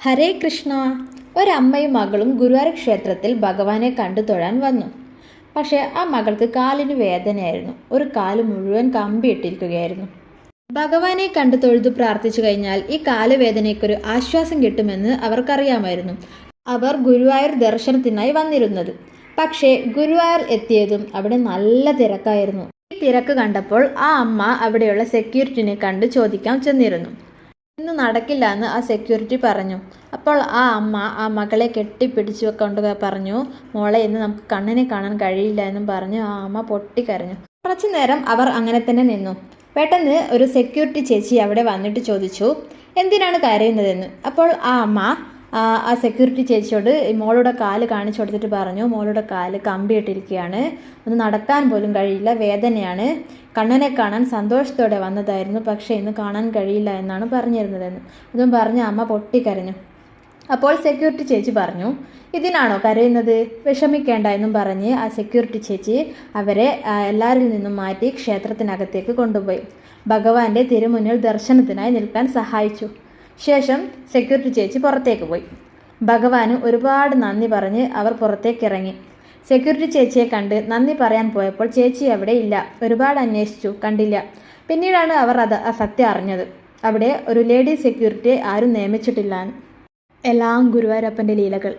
ഹരേ കൃഷ്ണ. ഒരമ്മയും മകളും ഗുരുവായൂർ ക്ഷേത്രത്തിൽ ഭഗവാനെ കണ്ടു തൊഴാൻ വന്നു. പക്ഷേ ആ മകൾക്ക് കാലിന് വേദനയായിരുന്നു. ഒരു കാൽ മുഴുവൻ കമ്പിയിട്ടിരിക്കുകയായിരുന്നു. ഭഗവാനെ കണ്ടു തൊഴുതു പ്രാർത്ഥിച്ചു കഴിഞ്ഞാൽ ഈ കാലുവേദനയ്ക്കൊരു ആശ്വാസം കിട്ടുമെന്ന് അവർക്കറിയാമായിരുന്നു. അവർ ഗുരുവായൂർ ദർശനത്തിനായി വന്നിരുന്നത്. പക്ഷേ ഗുരുവായൂർ എത്തിയതും അവിടെ നല്ല തിരക്കായിരുന്നു. ഈ തിരക്ക് കണ്ടപ്പോൾ ആ അമ്മ അവിടെയുള്ള സെക്യൂരിറ്റിനെ കണ്ട് ചോദിക്കാൻ ചെന്നിരുന്നു. ഇന്ന് നടക്കില്ല എന്ന് ആ സെക്യൂരിറ്റി പറഞ്ഞു. അപ്പോൾ ആ അമ്മ ആ മകളെ കെട്ടിപ്പിടിച്ചു കൊണ്ട് പറഞ്ഞു മോളെ ഇന്ന് നമുക്ക് കണ്ണിനെ കാണാൻ കഴിയില്ല എന്നും പറഞ്ഞു ആ അമ്മ പൊട്ടിക്കരഞ്ഞു. കുറച്ചു നേരം അവർ അങ്ങനെ തന്നെ നിന്നു. പെട്ടെന്ന് ഒരു സെക്യൂരിറ്റി ചേച്ചി അവിടെ വന്നിട്ട് ചോദിച്ചു എന്തിനാണ് കരയുന്നതെന്ന്? അപ്പോൾ ആ അമ്മ ആ സെക്യൂരിറ്റി ചേച്ചിയോട് മോളുടെ കാൽ കാണിച്ചു കൊടുത്തിട്ട് പറഞ്ഞു മോളുടെ കാൽ കമ്പിയിട്ടിരിക്കുകയാണ് ഒന്ന് നടക്കാൻ പോലും കഴിയില്ല വേദനയാണ്. കണ്ണനെ കാണാൻ സന്തോഷത്തോടെ വന്നതായിരുന്നു പക്ഷേ ഇന്ന് കാണാൻ കഴിയില്ല എന്നാണ് പറഞ്ഞിരുന്നതെന്ന്. അതും പറഞ്ഞ് അമ്മ പൊട്ടിക്കരഞ്ഞു. അപ്പോൾ സെക്യൂരിറ്റി ചേച്ചി പറഞ്ഞു ഇതിനാണോ കരയുന്നത്? വിഷമിക്കേണ്ട എന്നും പറഞ്ഞ് ആ സെക്യൂരിറ്റി ചേച്ചി അവരെ എല്ലാവരിൽ നിന്നും മാറ്റി ക്ഷേത്രത്തിനകത്തേക്ക് കൊണ്ടുപോയി. ഭഗവാന്റെ തിരുമുന്നിൽ ദർശനത്തിനായി നിൽക്കാൻ സഹായിച്ചു. ശേഷം സെക്യൂരിറ്റി ചേച്ചി പുറത്തേക്ക് പോയി. ഭഗവാന് ഒരുപാട് നന്ദി പറഞ്ഞ് അവർ പുറത്തേക്ക് ഇറങ്ങി സെക്യൂരിറ്റി ചേച്ചിയെ കണ്ട് നന്ദി പറയാൻ പോയപ്പോൾ ചേച്ചി അവിടെ ഇല്ല. ഒരുപാട് അന്വേഷിച്ചു കണ്ടില്ല. പിന്നീടാണ് അവർ അത് സത്യം അറിഞ്ഞത്. അവിടെ ഒരു ലേഡി സെക്യൂരിറ്റിയെ ആരും നിയമിച്ചിട്ടില്ല എല്ലാം ഗുരുവായൂരപ്പന്റെ ലീലകൾ.